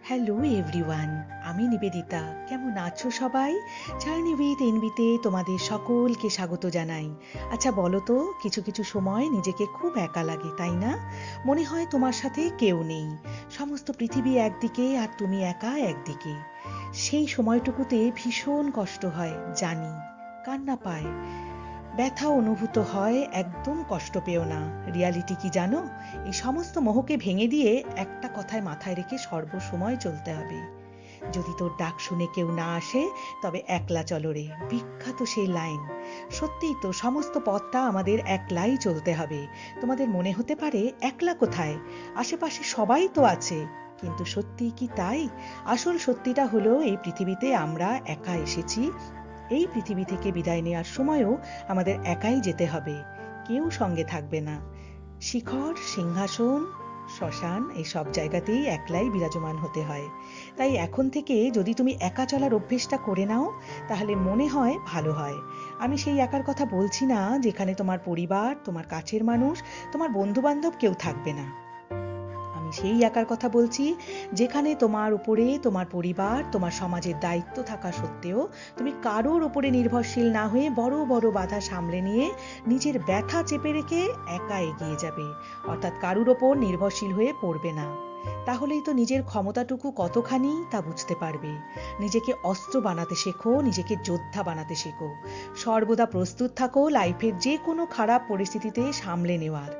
Hello everyone আমি নিবেদিতা। কেমন আছো সবাই? জার্নি উইথ এনবিতে তোমাদের সকলকে স্বাগত জানাই। আচ্ছা বলো তো, কিছু কিছু সময় নিজেকে খুব একা লাগে, তাই না? মনে হয় তোমার সাথে কেউ নেই। সমস্ত পৃথিবী একদিকে আর তুমি একা একদিকে। সেই সময়টুকুতে ভীষণ কষ্ট হয়, জানি। কান্না পায়। ব্যথা অনুভূত হয়, একদম কষ্ট পেও না। রিয়ালিটি কি জানো? এই সমস্ত মোহকে ভেঙে দিয়ে একটা কথায় মাথায় রেখে সর্বসময় চলতে হবে। যদি তোর ডাক শুনে কেউ না আসে, তবে একলা চলো রে, বিখ্যাত সেই লাইন। সত্যিই তো, সমস্ত পথটা আমাদের একলাই চলতে হবে। তোমাদের মনে হতে পারে, একলা কোথায়? আশেপাশে সবাই তো আছে। কিন্তু সত্যি কি তাই? আসল সত্যিটা হলো, এই পৃথিবীতে আমরা একা এসেছি এই পৃথিবী থেকে বিদায় নেওয়ার সময়ও আমাদের একাই যেতে হবে। কেউ সঙ্গে থাকবে না। শিখর, সিংহাসন, শ্মশান, এই সব জায়গাতেই একলাই বিরাজমান হতে হয়। তাই এখন থেকে যদি তুমি একা চলার অভ্যেসটা করে নাও, তাহলে মনে হয় ভালো হয়। আমি সেই একার কথা বলছি না যেখানে তোমার পরিবার, তোমার কাছের মানুষ, তোমার বন্ধু বান্ধব কেউ থাকবে না। সেই একার কথা বলছি, যেখানে তোমার উপরে, তোমার পরিবার, তোমার সমাজের দায়িত্ব থাকা সত্ত্বেও তুমি কারোর উপরে নির্ভরশীল না হয়ে বড় বড় বাধা সামলে নিয়ে নিজের ব্যথা চেপে রেখে একা এগিয়ে যাবে। অর্থাৎ কারুর ওপর নির্ভরশীল হয়ে পড়বে না। তাহলেই তো নিজের ক্ষমতাটুকু কতখানি তা বুঝতে পারবে। নিজেকে অস্ত্র বানাতে শেখো, নিজেকে যোদ্ধা বানাতে শেখো। সর্বদা প্রস্তুত থাকো লাইফের যে কোনো খারাপ পরিস্থিতিতে সামলে নেওয়ার।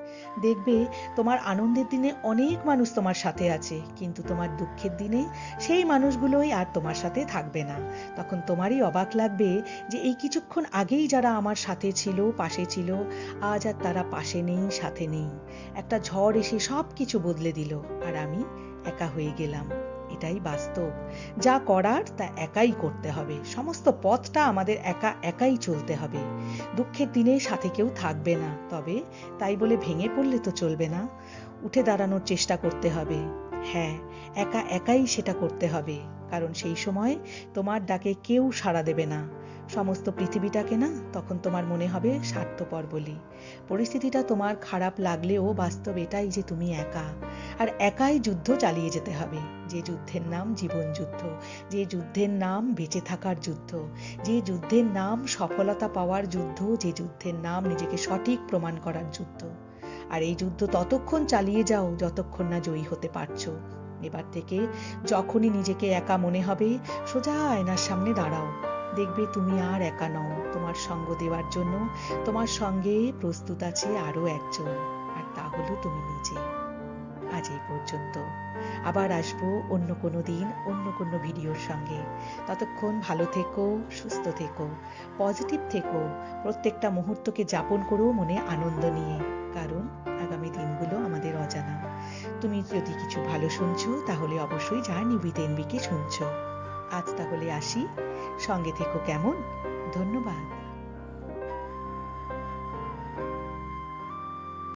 দেখবে তোমার আনন্দের দিনে অনেক মানুষ তোমার সাথে আছে, কিন্তু তোমার দুঃখের দিনে সেই মানুষগুলোই আর তোমার সাথে থাকবে না। তখন তোমারই অবাক লাগবে যে এই কিছুক্ষণ আগেই যারা আমার সাথে ছিল, পাশে ছিল, আজ আর তারা পাশে নেই, সাথে নেই। একটা ঝড় এসে সব কিছু বদলে দিল, আর আমি একা হয়ে গেলাম। এটাই বাস্তব। যা করার তা একাই করতে হবে। সমস্ত পথটা আমাদের একা একাই চলতে হবে। দুঃখের দিনে সাথে কেউ থাকবে না। তবে তাই বলে ভেঙে পড়লে তো চলবে না। উঠে দাঁড়ানোর চেষ্টা করতে হবে। হ্যাঁ একা একাই সেটা করতে হবে। কারণ সেই সময় তোমার ডাকে কেউ সাড়া দেবে না। সমস্ত পৃথিবীটাকে না তখন তোমার মনে হবে স্বার্থপর বলি। পরিস্থিতিটা তোমার খারাপ লাগলেও বাস্তব এটাই যে তুমি একা। আর একাই যুদ্ধ চালিয়ে যেতে হবে। যে যুদ্ধের নাম জীবন যুদ্ধ, যে যুদ্ধের নাম বেঁচে থাকার যুদ্ধ, যে যুদ্ধের নাম সফলতা পাওয়ার যুদ্ধ, যে যুদ্ধের নাম নিজেকে সঠিক প্রমাণ করার যুদ্ধ। আর এই যুদ্ধ ততক্ষণ চালিয়ে যাও যতক্ষণ না জয়ী হতে পারছ। এবার থেকে যখনই নিজেকে একা মনে হবে, সোজা আয়নার সামনে দাঁড়াও। দেখবে তুমি আর একা নও। তোমার সঙ্গ দেওয়ার জন্য তোমার সঙ্গে প্রস্তুত আছে আরও একজন। আর তা হলো তুমি নিজে। আজ এই পর্যন্ত। আবার আসব অন্য কোনো দিন, অন্য কোনো ভিডিওর সঙ্গে। ততক্ষণ ভালো থেকো, সুস্থ থেকো, পজিটিভ থেকো, প্রত্যেকটা মুহূর্তকে যাপন করো মনে আনন্দ নিয়ে। কারণ আগামী দিনগুলো তুমি যদি কিছু ভালো শুনছো, তাহলে অবশ্যই জার্নি উইথ এনবিকে শুনছো। আজ তাহলে আসি। সঙ্গে থেকো কেমন? ধন্যবাদ।